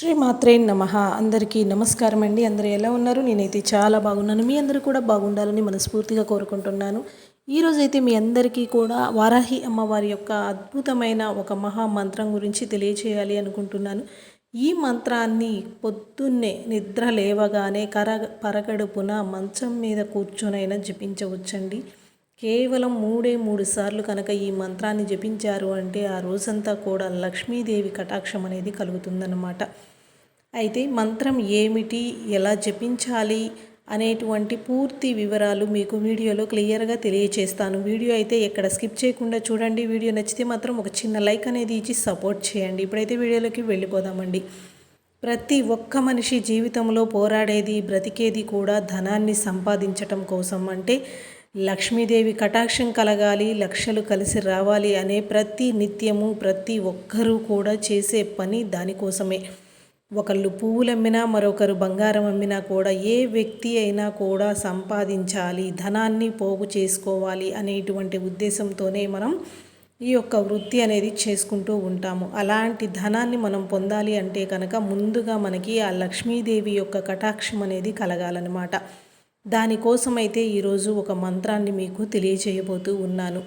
శ్రీమాత్రే నమ. అందరికీ నమస్కారం అండి. అందరూ ఎలా ఉన్నారు? నేనైతే చాలా బాగున్నాను. మీ అందరూ కూడా బాగుండాలని మనస్ఫూర్తిగా కోరుకుంటున్నాను. ఈరోజైతే మీ అందరికీ కూడా వారాహి అమ్మవారి యొక్క అద్భుతమైన ఒక మహా మంత్రం గురించి తెలియచేయాలి అనుకుంటున్నాను. ఈ మంత్రాన్ని పొద్దున్నే నిద్ర లేవగానే కర పరగడుపున మంచం మీద కూర్చొనైనా జపించవచ్చండి. కేవలం మూడే మూడు సార్లు కనుక ఈ మంత్రాన్ని జపించారు అంటే ఆ రోజంతా కూడా లక్ష్మీదేవి కటాక్షం అనేది కలుగుతుందన్నమాట. అయితే మంత్రం ఏమిటి? ఎలా జపించాలి? అనేటువంటి పూర్తి వివరాలు మీకు వీడియోలో క్లియర్గా తెలియచేస్తాను. వీడియో అయితే ఎక్కడ స్కిప్ చేయకుండా చూడండి. వీడియో నచ్చితే మాత్రం ఒక చిన్న లైక్ అనేది ఇచ్చి సపోర్ట్ చేయండి. ఇప్పుడైతే వీడియోలోకి వెళ్ళిపోదామండి. ప్రతి ఒక్క మనిషి జీవితంలో పోరాడేది బ్రతికేది కూడా ధనాన్ని సంపాదించటం కోసం. అంటే లక్ష్మీదేవి కటాక్షం కలగాలి లక్షలు కలిసి రావాలి అనే ప్రతి నిత్యము ప్రతి ఒక్కరూ కూడా చేసే పని దానికోసమే. ఒకళ్ళు పువ్వులు అమ్మినా మరొకరు బంగారం అమ్మినా కూడా ఏ వ్యక్తి అయినా కూడా సంపాదించాలి ధనాన్ని పోగు చేసుకోవాలి అనేటువంటి ఉద్దేశంతోనే మనం ఈ యొక్క వృత్తి అనేది చేసుకుంటూ ఉంటాము. అలాంటి ధనాన్ని మనం పొందాలి అంటే కనుక ముందుగా మనకి ఆ లక్ష్మీదేవి యొక్క కటాక్షం అనేది కలగాలన్నమాట. దానికోసమైతే ఈరోజు ఒక మంత్రాన్ని మీకు తెలియజేయబోతూ ఉన్నాను.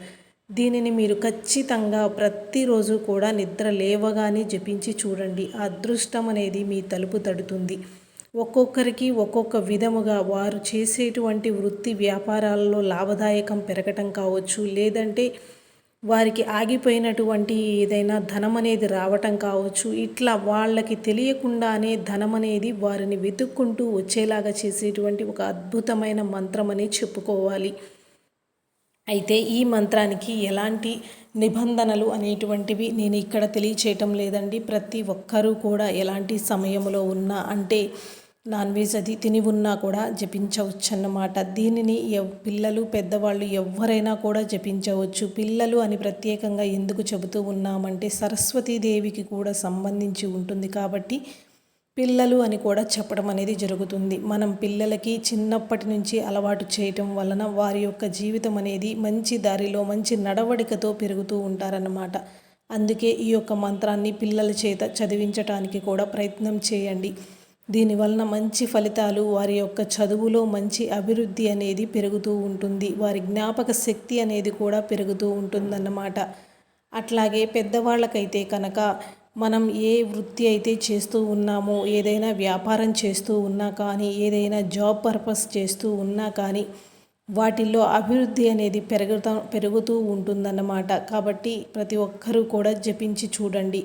దీనిని మీరు ఖచ్చితంగా ప్రతిరోజు కూడా నిద్ర లేవగానే జపించి చూడండి. అదృష్టం అనేది మీ తలుపు తడుతుంది. ఒక్కొక్కరికి ఒక్కొక్క విధముగా వారు చేసేటువంటి వృత్తి వ్యాపారాలలో లాభదాయకం పెరగటం కావచ్చు లేదంటే వారికి ఆగిపోయినటువంటి ఏదైనా ధనం అనేది రావటం కావచ్చు. ఇట్లా వాళ్ళకి తెలియకుండానే ధనం అనేది వారిని వెతుక్కుంటూ వచ్చేలాగా చేసేటువంటి ఒక అద్భుతమైన మంత్రం అని చెప్పుకోవాలి. అయితే ఈ మంత్రానికి ఎలాంటి నిబంధనలు అనేటువంటివి నేను ఇక్కడ తెలియచేయటం లేదండి. ప్రతి ఒక్కరూ కూడా ఎలాంటి సమయంలో ఉన్నా అంటే నాన్ వెజ్ అది తిని ఉన్నా కూడా జపించవచ్చు అన్నమాట దీనిని పిల్లలు పెద్దవాళ్ళు ఎవరైనా కూడా జపించవచ్చు. పిల్లలు అని ప్రత్యేకంగా ఎందుకు చెబుతూ ఉన్నామంటే సరస్వతీదేవికి కూడా సంబంధించి ఉంటుంది కాబట్టి పిల్లలు అని కూడా చెప్పడం అనేది జరుగుతుంది. మనం పిల్లలకి చిన్నప్పటి నుంచి అలవాటు చేయటం వలన వారి యొక్క జీవితం అనేది మంచి దారిలో మంచి నడవడికతో పెరుగుతూ ఉంటారన్నమాట. అందుకే ఈ యొక్క మంత్రాన్ని పిల్లల చేత చదివించటానికి కూడా ప్రయత్నం చేయండి. దీనివలన మంచి ఫలితాలు వారి యొక్క చదువులో మంచి అభివృద్ధి అనేది పెరుగుతూ ఉంటుంది. వారి జ్ఞాపక శక్తి అనేది కూడా పెరుగుతూ ఉంటుందన్నమాట. అట్లాగే పెద్దవాళ్ళకైతే కనుక మనం ఏ వృత్తి అయితే చేస్తూ ఉన్నామో ఏదైనా వ్యాపారం చేస్తూ ఉన్నా కానీ ఏదైనా జాబ్ పర్పస్ చేస్తూ ఉన్నా కానీ వాటిల్లో అభివృద్ధి అనేది పెరుగుతా పెరుగుతూ ఉంటుందన్నమాట. కాబట్టి ప్రతి ఒక్కరూ కూడా జపించి చూడండి.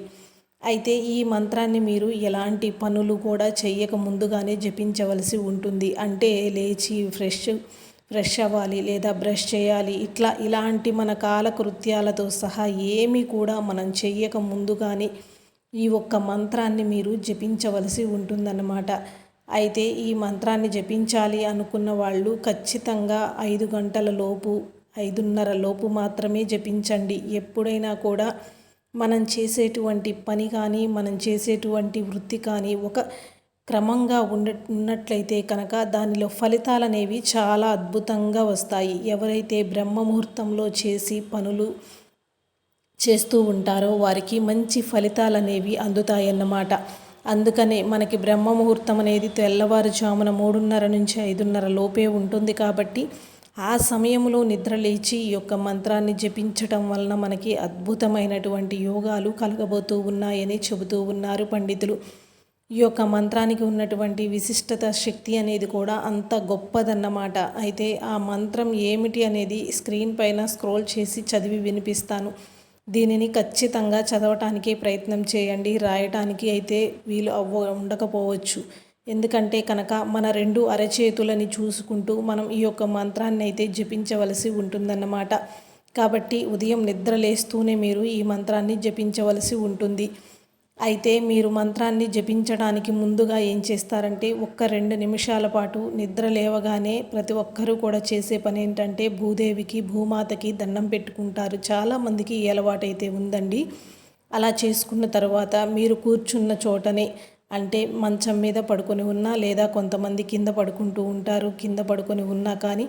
అయితే ఈ మంత్రాన్ని మీరు ఎలాంటి పనులు కూడా చెయ్యక ముందుగానే జపించవలసి ఉంటుంది. అంటే లేచి ఫ్రెష్ ఫ్రెష్ అవ్వాలి లేదా బ్రష్ చేయాలి. ఇట్లా ఇలాంటి మన కాలకృత్యాలతో సహా ఏమీ కూడా మనం చెయ్యక ముందుగానే ఈ ఒక్క మంత్రాన్ని మీరు జపించవలసి ఉంటుందన్నమాట. అయితే ఈ మంత్రాన్ని జపించాలి అనుకున్న వాళ్ళు ఖచ్చితంగా ఐదు గంటల లోపు ఐదున్నర లోపు మాత్రమే జపించండి. ఎప్పుడైనా కూడా మనం చేసేటువంటి పని కానీ మనం చేసేటువంటి వృత్తి కానీ ఒక క్రమంగా ఉండ ఉన్నట్లయితే కనుక దానిలో ఫలితాలు అనేవి చాలా అద్భుతంగా వస్తాయి. ఎవరైతే బ్రహ్మ ముహూర్తంలో చేసి పనులు చేస్తూ ఉంటారో వారికి మంచి ఫలితాలు అనేవి అందుతాయన్నమాట. అందుకనే మనకి బ్రహ్మ ముహూర్తం అనేది తెల్లవారుజామున మూడున్నర నుంచి ఐదున్నర లోపే ఉంటుంది కాబట్టి ఆ సమయంలో నిద్ర లేచి ఈ యొక్క మంత్రాన్ని జపించటం వలన మనకి అద్భుతమైనటువంటి యోగాలు కలగబోతూ ఉన్నాయని చెబుతూ ఉన్నారు పండితులు. ఈ యొక్క మంత్రానికి ఉన్నటువంటి విశిష్టత శక్తి అనేది కూడా అంత గొప్పదన్నమాట. అయితే ఆ మంత్రం ఏమిటి అనేది స్క్రీన్ పైన స్క్రోల్ చేసి చదివి వినిపిస్తాను. దీనిని ఖచ్చితంగా చదవటానికి ప్రయత్నం చేయండి. రాయటానికి అయితే వీలు అవ్వ ఉండకపోవచ్చు. ఎందుకంటే కనుక మన రెండు అరచేతులని చూసుకుంటూ మనం ఈ యొక్క మంత్రాన్ని అయితే జపించవలసి ఉంటుందన్నమాట. కాబట్టి ఉదయం నిద్ర లేస్తూనే మీరు ఈ మంత్రాన్ని జపించవలసి ఉంటుంది. అయితే మీరు మంత్రాన్ని జపించడానికి ముందుగా ఏం చేస్తారంటే ఒక్క రెండు నిమిషాల పాటు నిద్ర లేవగానే ప్రతి ఒక్కరూ కూడా చేసే పని ఏంటంటే భూదేవికి భూమాతకి దండం పెట్టుకుంటారు. చాలామందికి ఈ అలవాటైతే ఉందండి. అలా చేసుకున్న తర్వాత మీరు కూర్చున్న చోటనే అంటే మంచం మీద పడుకొని ఉన్నా లేదా కొంతమంది కింద పడుకుంటూ ఉంటారు. కింద పడుకొని ఉన్నా కానీ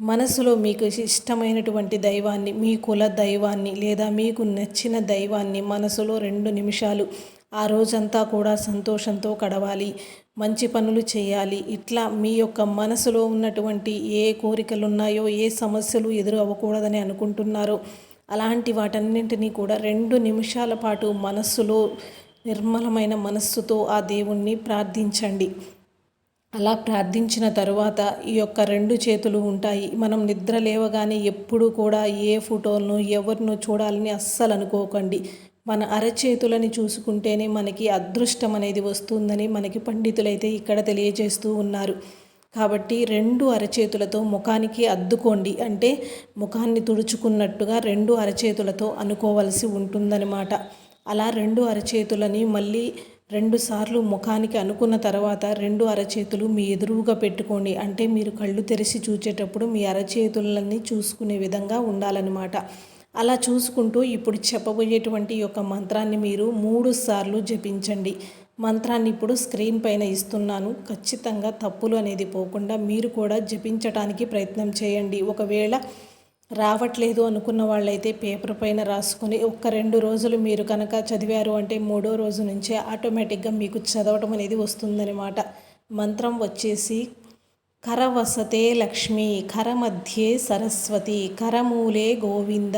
మనసులో మీకు ఇష్టమైనటువంటి దైవాన్ని మీ కుల దైవాన్ని లేదా మీకు నచ్చిన దైవాన్ని మనసులో రెండు నిమిషాలు ఆ రోజంతా కూడా సంతోషంతో గడవాలి మంచి పనులు చేయాలి. ఇట్లా మీ యొక్క మనసులో ఉన్నటువంటి ఏ కోరికలు ఉన్నాయో ఏ సమస్యలు ఎదురు అవ్వకూడదని అనుకుంటున్నారో అలాంటి వాటన్నింటినీ కూడా రెండు నిమిషాల పాటు మనస్సులో నిర్మలమైన మనస్సుతో ఆ దేవుణ్ణి ప్రార్థించండి. అలా ప్రార్థించిన తరువాత ఈ యొక్క రెండు చేతులు ఉంటాయి. మనం నిద్ర లేవగానే ఎప్పుడు కూడా ఏ ఫోటోలను ఎవరినో చూడాలని అస్సలు అనుకోకండి. మన అరచేతులని చూసుకుంటేనే మనకి అదృష్టం అనేది వస్తుందని మనకి పండితులైతే ఇక్కడ తెలియజేస్తూ ఉన్నారు. కాబట్టి రెండు అరచేతులతో ముఖానికి అద్దుకోండి. అంటే ముఖాన్ని తుడుచుకున్నట్టుగా రెండు అరచేతులతో అనుకోవలసి ఉంటుందన్నమాట. అలా రెండు అరచేతులని మళ్ళీ రెండు సార్లు ముఖానికి అనుకున్న తర్వాత రెండు అరచేతులు మీ ఎదురుగా పెట్టుకోండి. అంటే మీరు కళ్ళు తెరిచి చూచేటప్పుడు మీ అరచేతులన్నీ చూసుకునే విధంగా ఉండాలన్నమాట. అలా చూసుకుంటూ ఇప్పుడు చెప్పబోయేటువంటి యొక్క మంత్రాన్ని మీరు మూడు సార్లు జపించండి. మంత్రాన్ని ఇప్పుడు స్క్రీన్ పైన ఇస్తున్నాను. ఖచ్చితంగా తప్పులు అనేది పోకుండా మీరు కూడా జపించటానికి ప్రయత్నం చేయండి. ఒకవేళ రావట్లేదు అనుకున్న వాళ్ళైతే పేపర్ పైన రాసుకొని ఒక్క రెండు రోజులు మీరు కనుక చదివారు అంటే మూడో రోజు నుంచే ఆటోమేటిక్గా మీకు చదవటం అనేది వస్తుందన్నమాట. మంత్రం వచ్చేసి కరవసతే లక్ష్మి కరమధ్యే సరస్వతి కరమూలే గోవింద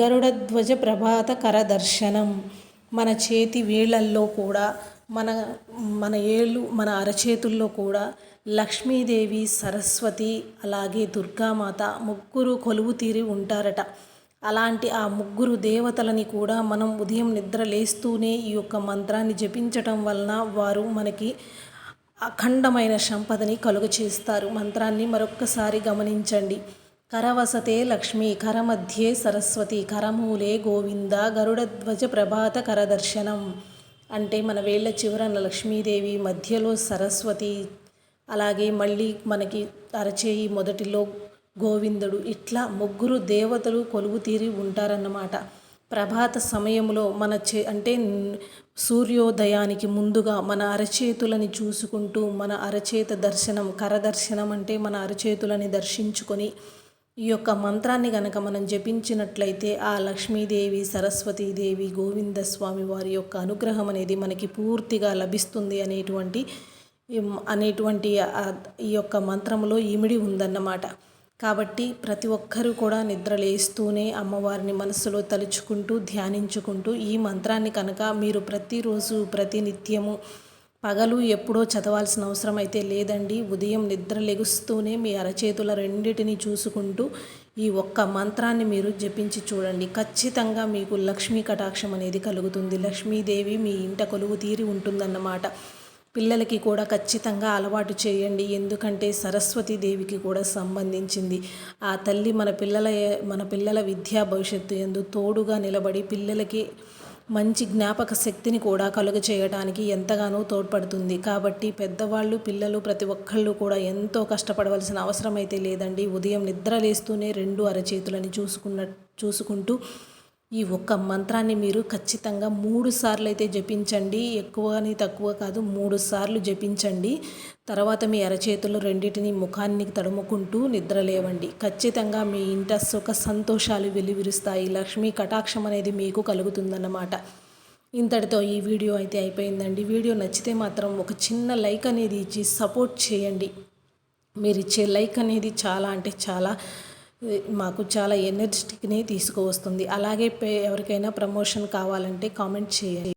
గరుడధ్వజ ప్రభాత కరదర్శనం. మన చేతి వేళ్ళల్లో కూడా మన మన ఏళ్ళు మన అరచేతుల్లో కూడా లక్ష్మీదేవి సరస్వతి అలాగే దుర్గామాత ముగ్గురు కొలువు తీరి ఉంటారట. అలాంటి ఆ ముగ్గురు దేవతలని కూడా మనం ఉదయం నిద్ర లేస్తూనే ఈ యొక్క మంత్రాన్ని జపించటం వలన వారు మనకి అఖండమైన సంపదని కలుగ చేస్తారు. మంత్రాన్ని మరొక్కసారి గమనించండి. కరవసతే లక్ష్మి కరమధ్యే సరస్వతి కరమూలే గోవింద గరుడధ్వజ ప్రభాత కరదర్శనం. అంటే మన వేళ్ళ చివరన లక్ష్మీదేవి మధ్యలో సరస్వతి అలాగే మళ్ళీ మనకి అరచేయి మొదటిలో గోవిందుడు ఇట్లా ముగ్గురు దేవతలు కొలువు తీరి ఉంటారన్నమాట. ప్రభాత సమయంలో మన చే అంటే సూర్యోదయానికి ముందుగా మన అరచేతులని చూసుకుంటూ మన అరచేత దర్శనం కరదర్శనం అంటే మన అరచేతులని దర్శించుకొని ఈ యొక్క మంత్రాన్ని గనక మనం జపించినట్లయితే ఆ లక్ష్మీదేవి సరస్వతీదేవి గోవిందస్వామి వారి యొక్క అనుగ్రహం అనేది మనకి పూర్తిగా లభిస్తుంది అనేటువంటి అనేటువంటి ఈ యొక్క మంత్రంలో ఇమిడి ఉందన్నమాట. కాబట్టి ప్రతి ఒక్కరూ కూడా నిద్రలేస్తూనే అమ్మవారిని మనసులో తలుచుకుంటూ ధ్యానించుకుంటూ ఈ మంత్రాన్ని కనుక మీరు ప్రతిరోజు ప్రతి నిత్యము పగలు ఎప్పుడో చదవాల్సిన అవసరం అయితే లేదండి. ఉదయం నిద్ర లెగుస్తూనే మీ అరచేతుల రెండింటిని చూసుకుంటూ ఈ ఒక్క మంత్రాన్ని మీరు జపించి చూడండి. ఖచ్చితంగా మీకు లక్ష్మీ కటాక్షం అనేది కలుగుతుంది. లక్ష్మీదేవి మీ ఇంట కొలువు తీరి ఉంటుందన్నమాట. పిల్లలకి కూడా ఖచ్చితంగా అలవాటు చేయండి. ఎందుకంటే సరస్వతి దేవికి కూడా సంబంధించింది. ఆ తల్లి మన పిల్లల మన పిల్లల విద్యా భవిష్యత్తు ఎందు తోడుగా నిలబడి పిల్లలకి మంచి జ్ఞాపక శక్తిని కూడా కలుగ చేయడానికి ఎంతగానో తోడ్పడుతుంది. కాబట్టి పెద్దవాళ్ళు పిల్లలు ప్రతి ఒక్కళ్ళు కూడా ఎంతో కష్టపడవలసిన అవసరం అయితే లేదండి. ఉదయం నిద్ర లేస్తూనే రెండు అరచేతులని చూసుకున్న చూసుకుంటూ ఈ ఒక్క మంత్రాన్ని మీరు ఖచ్చితంగా మూడు సార్లు అయితే జపించండి. ఎక్కువ అని తక్కువ కాదు మూడు సార్లు జపించండి. తర్వాత మీ అరచేతులు రెండింటిని ముఖాన్ని తడుముకుంటూ నిద్రలేవండి ఖచ్చితంగా మీ ఇంట సుఖ సంతోషాలు వెలువిరుస్తాయి. లక్ష్మీ కటాక్షం అనేది మీకు కలుగుతుందన్నమాట. ఇంతటితో ఈ వీడియో అయితే అయిపోయిందండి. వీడియో నచ్చితే మాత్రం ఒక చిన్న లైక్ అనేది ఇచ్చి సపోర్ట్ చేయండి. మీరు ఇచ్చే లైక్ అనేది చాలా అంటే చాలా మాకు చాలా ఎనర్జెటిక్ని తీసుకువస్తుంది. అలాగే ఎవరికైనా ప్రమోషన్ కావాలంటే కామెంట్ చేయండి.